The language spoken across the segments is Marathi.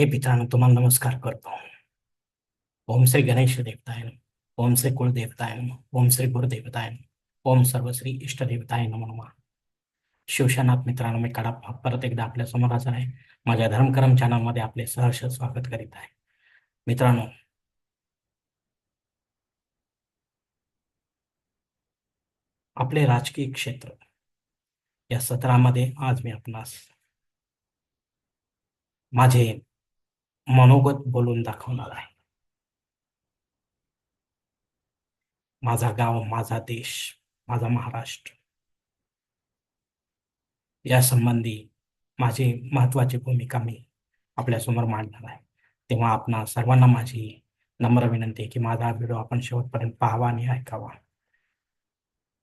हे पित्रांनो तुम्हाला नमस्कार करतो. ओम श्री गणेश देवताय ओम श्री कुलदेवताय ओम श्री गुरुदेवताय नमः. ओम सर्वश्री इष्टदेवताय नमो नमः. शिवशनाथ मित्रांनो मी कडा परत एकदा आपल्यासमोर हजर आहे. माझ्या धर्मकरम चॅनलमध्ये आपले सहर्ष स्वागत करीत आहे. मित्रांनो आपले राजकीय क्षेत्र या सत्रामध्ये आज मी आपणास माझे मनोगत बोलून दाखवणार आहे. माझा गाव माझा देश माझा महाराष्ट्र. या संबंधी माझी महत्वाची भूमिका मी आपल्यासमोर मांडणार आहे. तेव्हा आपण सर्वांना माझी नम्र विनंती आहे की माझा व्हिडिओ आपण शेवटपर्यंत पाहावा आणि ऐकावा.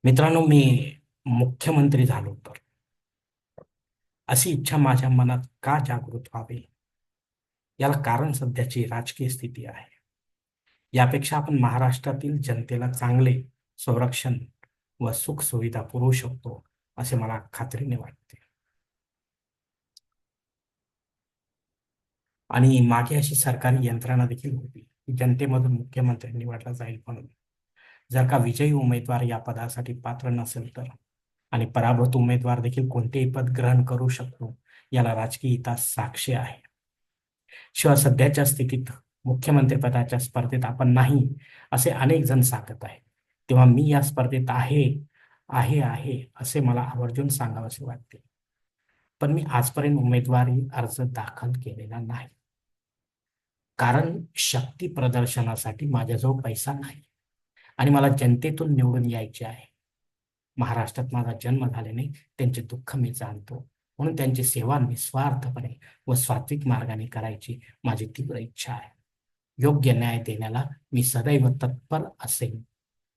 मित्रांनो मी मुख्यमंत्री झालो तर अशी इच्छा माझ्या मनात का जागृत व्हावी? याला कारण सध्याची राजकीय स्थिती आहे. यापेक्षा आपण महाराष्ट्रातील जनतेला चांगले संरक्षण व सुख सुविधा पुरवू शकतो असे मला खात्रीने वाटते. आणि मागे अशी सरकारी यंत्रणा देखील होती जनतेमधून मुख्यमंत्री निवडला जाईल म्हणून. जर का विजयी उमेदवार या पदासाठी पात्र नसेल तर आणि पराभूत उमेदवार देखील कोणतेही पद ग्रहण करू शकतो याला राजकीय इतिहास साक्षी आहे. शिवाय सध्याच्या स्थितीत मुख्यमंत्रीपदाच्या स्पर्धेत आपण नाही असे अनेक जण सांगत आहेत. तेव्हा मी या स्पर्धेत आहे आहे आहे असे मला आवर्जून सांगावेसे वाटते. पण मी आजपर्यंत उमेदवारी अर्ज दाखल केलेला नाही. कारण शक्ती प्रदर्शनासाठी माझ्याजवळ पैसा नाही. आणि मला जनतेतून निवडून यायचे आहे. महाराष्ट्रात माझा जन्म झाल्याने त्यांचे दुःख मी जाणतो. म्हणून त्यांची सेवा निस्वार्थपणे व सात्विक मार्गाने करायची माझी तीव्र इच्छा आहे. योग्य न्याय देण्याला मी सदैव तत्पर असेन.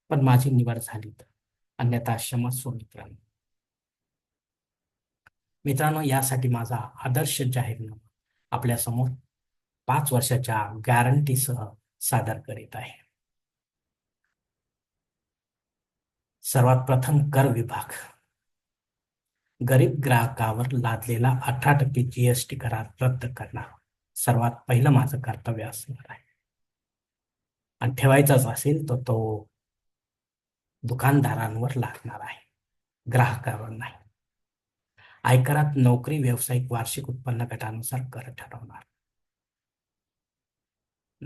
पण माझी निवड झाली तर. अन्यथा क्षमस्व मित्रांनो. मित्रांनो यासाठी माझा आदर्श जाहीरनामा आपल्यासमोर पाच वर्षाच्या गॅरंटीसह सादर करीत आहे. सर्वात प्रथम कर विभाग. गरीब ग्राहकावर लादलेला अठरा टक्के जीएसटी करार रद्द करणार. सर्वात पहिलं माझं कर्तव्य असणार आहे. आणि ठेवायचाच असेल तर तो दुकानदारांवर लागणार आहे. ग्राहकावर नाही. आयकरात नोकरी व्यावसायिक वार्षिक उत्पन्न गटानुसार कर ठरवणार.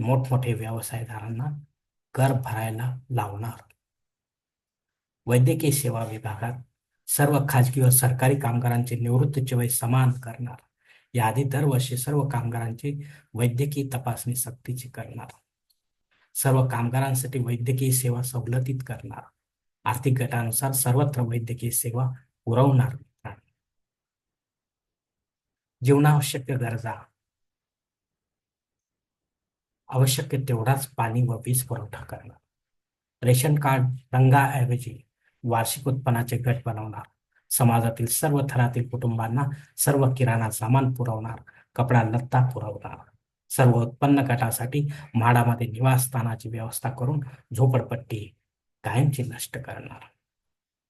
मोठमोठे व्यवसायदारांना कर भरायला लावणार. वैद्यकीय सेवा विभागात सर्व खाजगी व सरकारी कामगारांचे निवृत्तीचे वय समान करणार. याआधी दरवर्षी सर्व कामगारांची वैद्यकीय तपासणी सक्तीची करणार. सर्व कामगारांसाठी वैद्यकीय सेवा सवलतीत करणार. आर्थिक गटानुसार सर्वत्र वैद्यकीय सेवा पुरवणार. जीवनावश्यक गरजा. आवश्यक तेवढाच पाणी व वीज पुरवठा करणार. रेशन कार्ड रंगाऐवजी वार्षिक उत्पन्नाचे गट बनवणार. समाजातील सर्व थरातील कुटुंबांना सर्व किराणा सामान पुरवणार कपडा लत्ता पुरवणार. सर्व उत्पन्न गटासाठी म्हाडामध्ये निवासस्थानाची व्यवस्था करून झोपडपट्टी कायमची नष्ट करणार.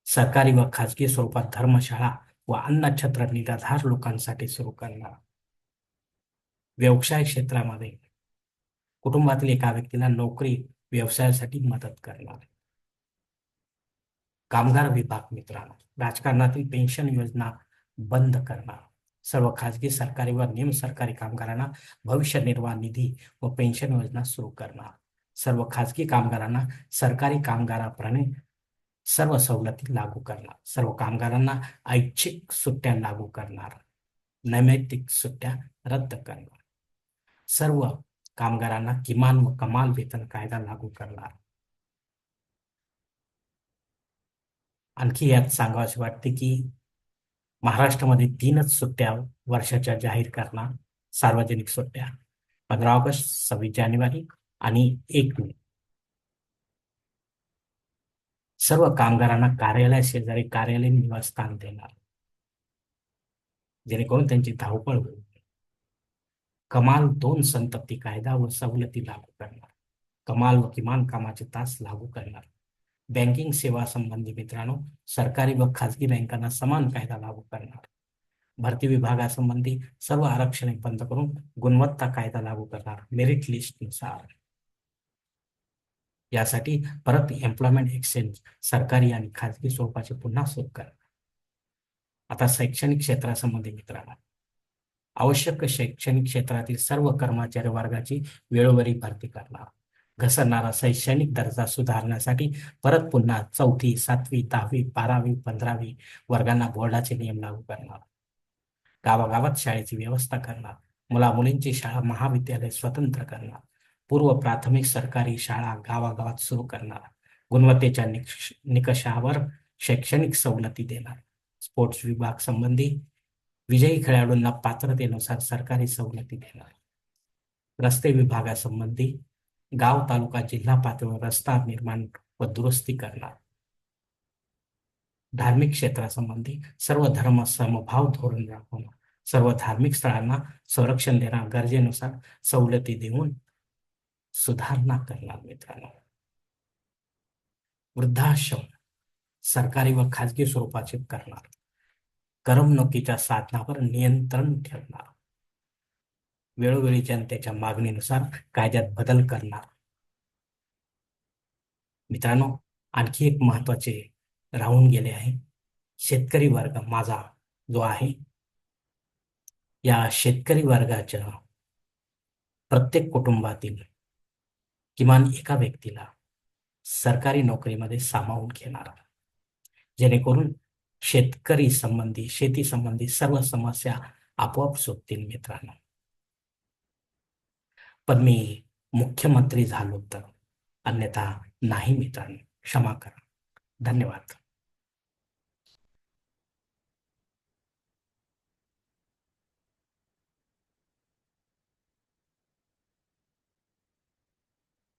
सरकारी व खाजगी स्वरूपात धर्मशाळा व अन्नछत्र निराधार लोकांसाठी सुरू करणार. व्यवसाय क्षेत्रामध्ये कुटुंबातील एका व्यक्तीला नोकरी व्यवसायासाठी मदत करणार. कामगार विभाग मित्रांनो राजकारणातील पेन्शन योजना बंद करणार. सर्व खाजगी सरकारी व निम सरकारी कामगारांना भविष्य निर्वाह निधी व पेन्शन योजना सुरू करणार. सर्व खाजगी कामगारांना सरकारी कामगाराप्रमाणे सर्व सवलती लागू करणार. सर्व कामगारांना ऐच्छिक सुट्ट्या लागू करणार. नैमित्तिक सुट्ट्या रद्द करणार. सर्व कामगारांना किमान व कमाल वेतन कायदा लागू करणार. आणखी यात सांगावसे वाटते की महाराष्ट्रामध्ये तीनच सुट्ट्या वर्षाच्या जाहीर करणार सार्वजनिक सुट्ट्या. पंधरा ऑगस्ट सव्वीस जानेवारी आणि एक मे. सर्व कामगारांना कार्यालय शेजारी कार्यालय निवासस्थान देणार. जेणेकरून त्यांची धावपळ होईल. कमाल दोन संतप्ती कायदा व सवलती लागू करणार. कमाल व किमान कामाचे तास लागू करणार. बँकिंग सेवा संबंधी मित्रांनो सरकारी व खाजगी बँकांना समान कायदा लागू करणार. भरती विभागासंबंधी सर्व आरक्षणे बंद करून गुणवत्ता कायदा लागू करणार मेरिट लिस्टनुसार यासाठी परत एम्प्लॉयमेंट एक्सचेंज सरकारी आणि खाजगी स्वरूपाचे पुन्हा सुरू करणार आता शैक्षणिक क्षेत्रासंबंधी मित्रांनो आवश्यक शैक्षणिक क्षेत्रातील सर्व कर्मचारी वर्गाची वेळोवेळी भरती करणार. घसरणारा शैक्षणिक दर्जा सुधारण्यासाठी परत पुन्हा चौथी सातवी दहावी बारावी पंधरावी वर्गांना बोर्डाचे नियम लागू करणार. गावागावात शाळेची व्यवस्था करणार. मुला मुलींची शाळा महाविद्यालय स्वतंत्र करणार. पूर्व प्राथमिक सरकारी शाळा गावागावात सुरू करणार. गुणवत्तेच्या निकषावर शैक्षणिक सवलती देणार. स्पोर्ट्स विभाग संबंधी विजयी खेळाडूंना पात्रतेनुसार सरकारी सवलती देणार. रस्ते विभागासंबंधी गाव तालुका जिल्हा पातळीवर रस्ता निर्माण व दुरुस्ती करणार. धार्मिक क्षेत्रासंबंधी सर्व धर्म समभाव धोरण राखवणार सर्व धार्मिक स्थळांना संरक्षण देणार गरजेनुसार सवलती देऊन सुधारणा करणार मित्रांनो. वृद्धाश्रम सरकारी व खाजगी स्वरूपाचे करणार. करमणुकीच्या साधनावर नियंत्रण ठेवणार. वेळोवेळी जनतेच्या मागणीनुसार कायद्यात बदल करणार. मित्रांनो आणखी एक महत्त्वाचे राहून गेले आहे. शेतकरी वर्ग माझा जो आहे या शेतकरी वर्गाच्या प्रत्येक कुटुंबातील किमान एका व्यक्तीला सरकारी नोकरीमध्ये सामावून घेणार. जेणेकरून शेतकरी संबंधी शेती संबंधी सर्व समस्या आपोआप सुटतील मित्रांनो. पण मी मुख्यमंत्री झालो तर अन्यथा नाही मित्रांनो क्षमा करा. धन्यवाद.